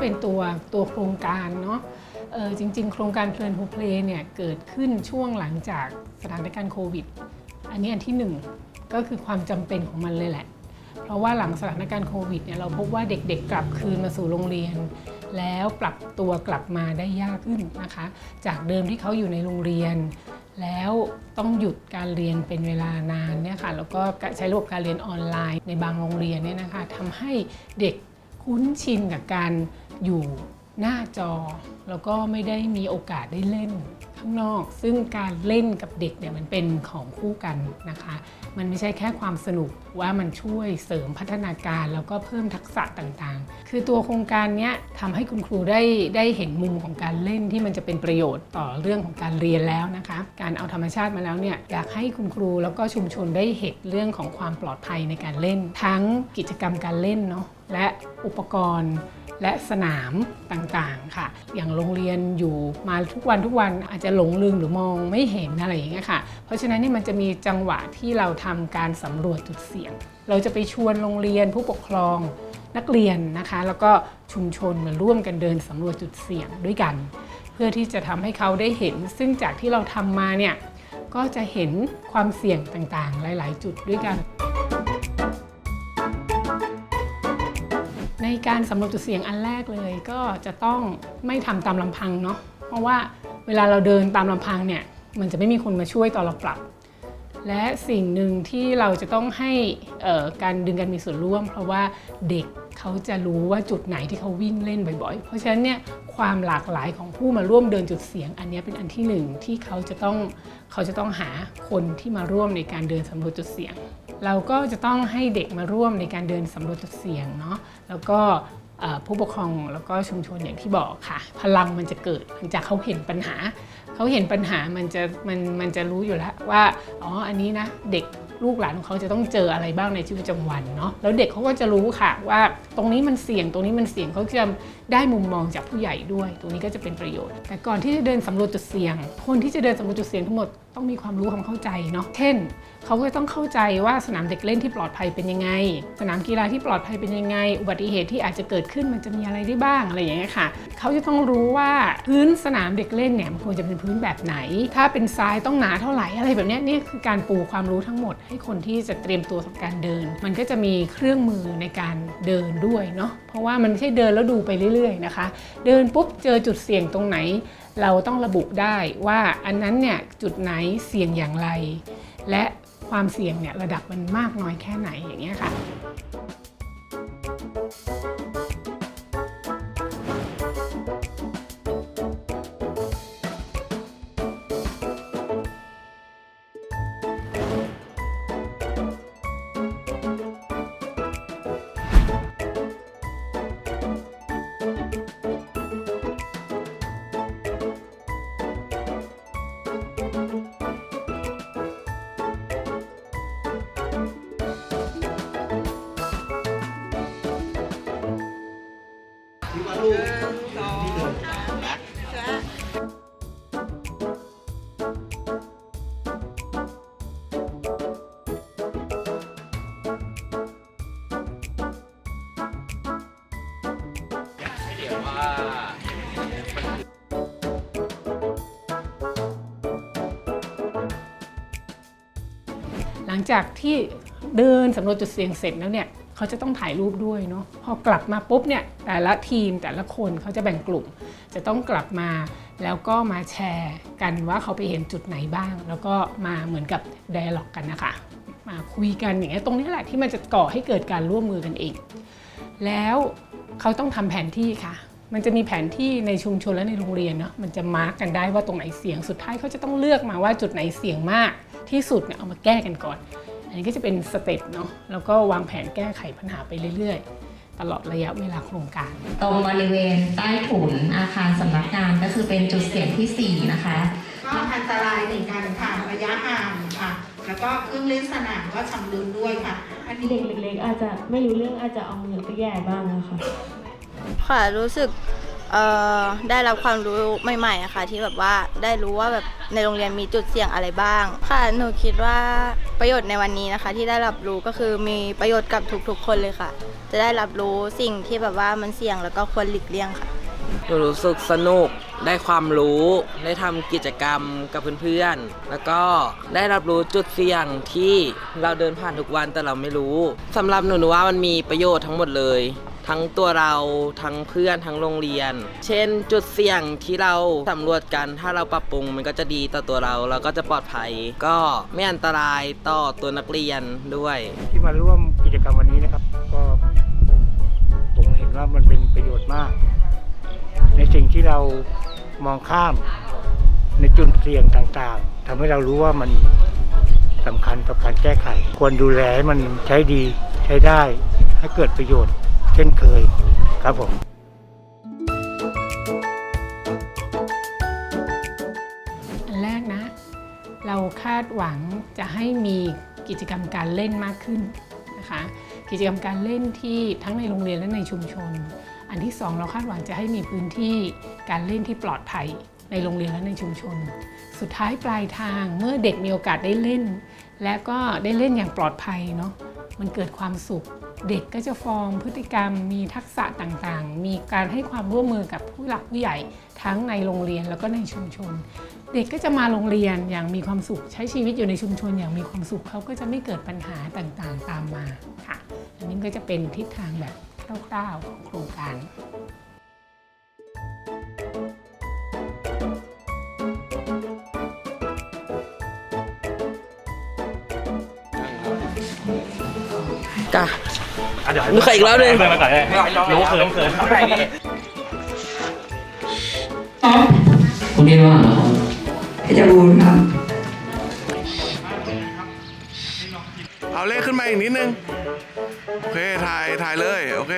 เป็นตัวตัวโครงการเนาะเออจริง ๆ โครงการเพลินทูเพลเนี่ยเกิดขึ้นช่วงหลังจากสถานการณ์โควิด อันนี้อันที่หนึ่งก็คือความจำเป็นของมันเลยแหละ เพราะว่าหลังสถานการณ์โควิดเนี่ยเราพบว่าเด็กๆ กลับคืนมาสู่โรงเรียน แล้วปรับตัวกลับมาได้ยากขึ้นนะคะ จากเดิมที่เขาอยู่ในโรงเรียน แล้วต้องหยุดการเรียนเป็นเวลานานเนี่ยค่ะแล้วก็ใช้ระบบการเรียนออนไลน์ในบางโรงเรียนเนี่ยนะคะทำให้เด็กคุ้นชินกับการ อยู่หน้าจอ แล้วก็ไม่ได้มีโอกาสได้เล่นข้างนอก ซึ่งการเล่นกับเด็กเนี่ยมันเป็นของคู่กันนะคะ มันไม่ใช่แค่ความสนุกว่ามันช่วยเสริมพัฒนาการ แล้วก็เพิ่มทักษะต่างๆ คือตัวโครงการนี้ทำให้คุณครูได้ได้เห็นมุมของการเล่นที่มันจะเป็นประโยชน์ต่อเรื่องของการเรียนแล้วนะคะ การเอาธรรมชาติมาแล้วเนี่ยอยากให้คุณครูแล้วก็ชุมชนได้เห็นเรื่องของความปลอดภัยในการเล่น ทั้งกิจกรรมการเล่นเนาะ และอุปกรณ์และสนามต่างๆค่ะ อย่างโรงเรียนอยู่มาทุกวันทุกวันอาจจะหลงลืมหรือมองไม่เห็นอะไรอย่างเงี้ยค่ะ เพราะฉะนั้นนี่มันจะมีจังหวะที่เราทำการสำรวจจุดเสี่ยง เราจะไปชวนโรงเรียนผู้ปกครองนักเรียนนะคะ แล้วก็ชุมชนมาร่วมกันเดินสำรวจจุดเสี่ยงด้วยกัน เพื่อที่จะทำให้เขาได้เห็น ซึ่งจากที่เราทำมาเนี่ยก็จะเห็นความเสี่ยงต่างๆ หลาย ๆ จุดด้วยกัน การสำรวจจุดเสี่ยงอันแรกเลยก็จะต้องไม่ทำตามลำพังเนาะเพราะว่าเวลาเราเดินตามลำพังเนี่ยมันจะไม่มีคนมาช่วยตอนเราปรับ และสิ่งหนึ่งที่เราจะต้องให้การดึงกันมีส่วนร่วม เพราะว่าเด็กเขาจะรู้ว่าจุดไหนที่เขาวิ่งเล่นบ่อยๆ เพราะฉะนั้นเนี่ยความหลากหลายของผู้มาร่วมเดินจุดเสี่ยง อันนี้เป็นอันที่หนึ่งที่เขาจะต้องเขาจะต้องหาคนที่มาร่วมในการเดินสำรวจจุดเสี่ยง เราก็จะต้องให้เด็กมาร่วมในการเดินสำรวจจุดเสี่ยงเนาะแล้วก็ ผู้ปกครองแล้วก็ชุมชนอย่างที่บอกค่ะ พลังมันจะเกิดหลังจากเขาเห็นปัญหาเขาเห็นปัญหามันจะมันมันจะรู้อยู่แล้วว่าอ๋ออันนี้นะเด็กลูกหลานของเขาจะต้องเจออะไรบ้างในชีวิตประจำวันเนาะแล้วเด็กเขาก็จะรู้ค่ะว่าตรงนี้มันเสี่ยงตรงนี้มันเสี่ยงเขาจะได้มุมมองจากผู้ใหญ่ด้วย ตรงนี้ก็จะเป็นประโยชน์ แต่ก่อนที่จะเดินสำรวจจุดเสี่ยง คนที่จะเดินสำรวจจุดเสี่ยงทั้งหมดต้องมีความรู้ความเข้าใจเนาะเช่นเขาก็ต้องเข้าใจว่าสนามเด็กเล่นที่ปลอดภัยเป็นยังไง สนามกีฬาที่ปลอดภัยเป็นยังไง อุบัติเหตุที่อาจจะเกิดขึ้นมันจะมีอะไรได้บ้างอะไรอย่างเงี้ยค่ะเขาจะต้องรู้ว่าพื้นสนามเด็กเล่นเนี่ยมันควรจะเป็นพื้นแบบไหน ถ้าเป็นทรายต้องหนาเท่าไหร่อะไรแบบเนี้ยนี่คือการปูความรู้ทั้งหมด ให้คนที่จะเตรียมตัวสำหรับการเดิน มันก็จะมีเครื่องมือในการเดินด้วยเนาะเพราะว่ามันไม่ใช่เดินแล้วดูไปเรื่อยๆนะคะ เดินปุ๊บเจอจุดเสี่ยงตรงไหน เราต้องระบุได้ว่าอันนั้นเนี่ยจุดไหนเสี่ยงอย่างไร และความเสี่ยงเนี่ยระดับมันมากน้อยแค่ไหนอย่างเงี้ยค่ะ หลังจากที่เดินสำรวจจุดเสี่ยงเสร็จแล้วเนี่ย เขาจะต้องถ่ายรูปด้วยเนาะพอกลับมาปุ๊บเนี่ยแต่ละทีมแต่ละคนเขาจะแบ่งกลุ่ม จะต้องกลับมาแล้วก็มาแชร์กันว่าเขาไปเห็นจุดไหนบ้าง แล้วก็มาเหมือนกับ d ด a l o g กันนะคะมาคุยกันอย่างเงี้ยตรงนี้แหละที่มันจะก่อให้เกิดการร่วมมือกันเองแล้วเขาต้องทำแผนที่ค่ะ มันจะมีแผนที่ในชุมชนและในโรงเรียนเนาะ มันจะมาร์กกันได้ว่าตรงไหนเสี่ยง สุดท้ายเขาจะต้องเลือกมาว่าจุดไหนเสี่ยงมากที่สุดเนี่ยเอามาแก้กันก่อน อันนี้ก็จะเป็นสเต็ปเนาะแล้วก็วางแผนแก้ไขปัญหาไปเรื่อยๆ ตลอดระยะเวลาโครงการ ตรงบริเวณใต้ถุนอาคารสำนักงานก็คือเป็นจุดเสี่ยงทีสี่ 4 นะคะ ก็อันตรายเหมือนกันค่ะระยะห่างค่ะ แล้วก็เครื่องเล่นสนามก็ชำรุดด้วยค่ะ อันนี้เด็กเล็กๆอาจจะไม่รู้เรื่องอาจจะเอามือไปแย่บ้างนะคะ ค่ะรู้สึกเอ่อ ได้รับความรู้ใหม่ๆอะค่ะที่แบบว่าได้รู้ว่าแบบในโรงเรียนมีจุดเสี่ยงอะไรบ้าง ค่ะหนูคิดว่าประโยชน์ในวันนี้นะคะ ที่ได้รับรู้ก็คือมีประโยชน์กับทุกๆ คนเลยค่ะ จะได้รับรู้สิ่งที่แบบว่ามันเสี่ยงแล้วก็ควรหลีกเลี่ยงค่ะหนูรู้สึกสนุกได้ความรู้ได้ทำกิจกรรมกับเพื่อนๆ แล้วก็ได้รับรู้จุดเสี่ยงที่เราเดินผ่านทุกวันแต่เราไม่รู้สำหรับหนูหนูว่ามันมีประโยชน์ทั้งหมดเลย ทั้งตัวเราทั้งเพื่อนทั้งโรงเรียน เช่นจุดเสี่ยงที่เราสำรวจกัน ถ้าเราปรับปรุงมันก็จะดีต่อตัวเราเราก็จะปลอดภัย ก็ไม่อันตรายต่อตัวนักเรียนด้วย ที่มาร่วมกิจกรรมวันนี้นะครับ ก็ผมเห็นว่ามันเป็นประโยชน์มาก ในสิ่งที่เรามองข้ามในจุดเสี่ยงต่างๆทำให้เรารู้ว่ามันสำคัญต่อการแก้ไข ควรดูแลให้มันใช้ดีใช้ได้ให้เกิดประโยชน์ เช่นเคยครับผมอันแรกนะ เราคาดหวังจะให้มีกิจกรรมการเล่นมากขึ้นนะคะกิจกรรมการเล่นที่ทั้งในโรงเรียนและในชุมชน อันที่สองเราคาดหวังจะให้มีพื้นที่การเล่นที่ปลอดภัยในโรงเรียนและในชุมชน สุดท้ายปลายทางเมื่อเด็กมีโอกาสได้เล่น และก็ได้เล่นอย่างปลอดภัยเนาะ มันเกิดความสุข เด็กก็จะฟอร์มพฤติกรรม มีทักษะต่างๆ มีการให้ความร่วมมือกับผู้หลักผู้ใหญ่ทั้งในโรงเรียนแล้วก็ในชุมชน เด็กก็จะมาโรงเรียนอย่างมีความสุข ใช้ชีวิตอยู่ในชุมชนอย่างมีความสุขเขาก็จะไม่เกิดปัญหาต่างๆ ตามมาค่ะ อันนี้ก็จะเป็นทิศทางแบบคร่าวๆของโครงการ กะนึกอีกแล้วหนึ่งรู้เขินเขินคุณเรียนว่าเหรอครับเพชรบูรณ์ครับ เอาเลขขึ้นมาอีกนิดนึง โอเค ถ่าย ถ่ายเลย โอเค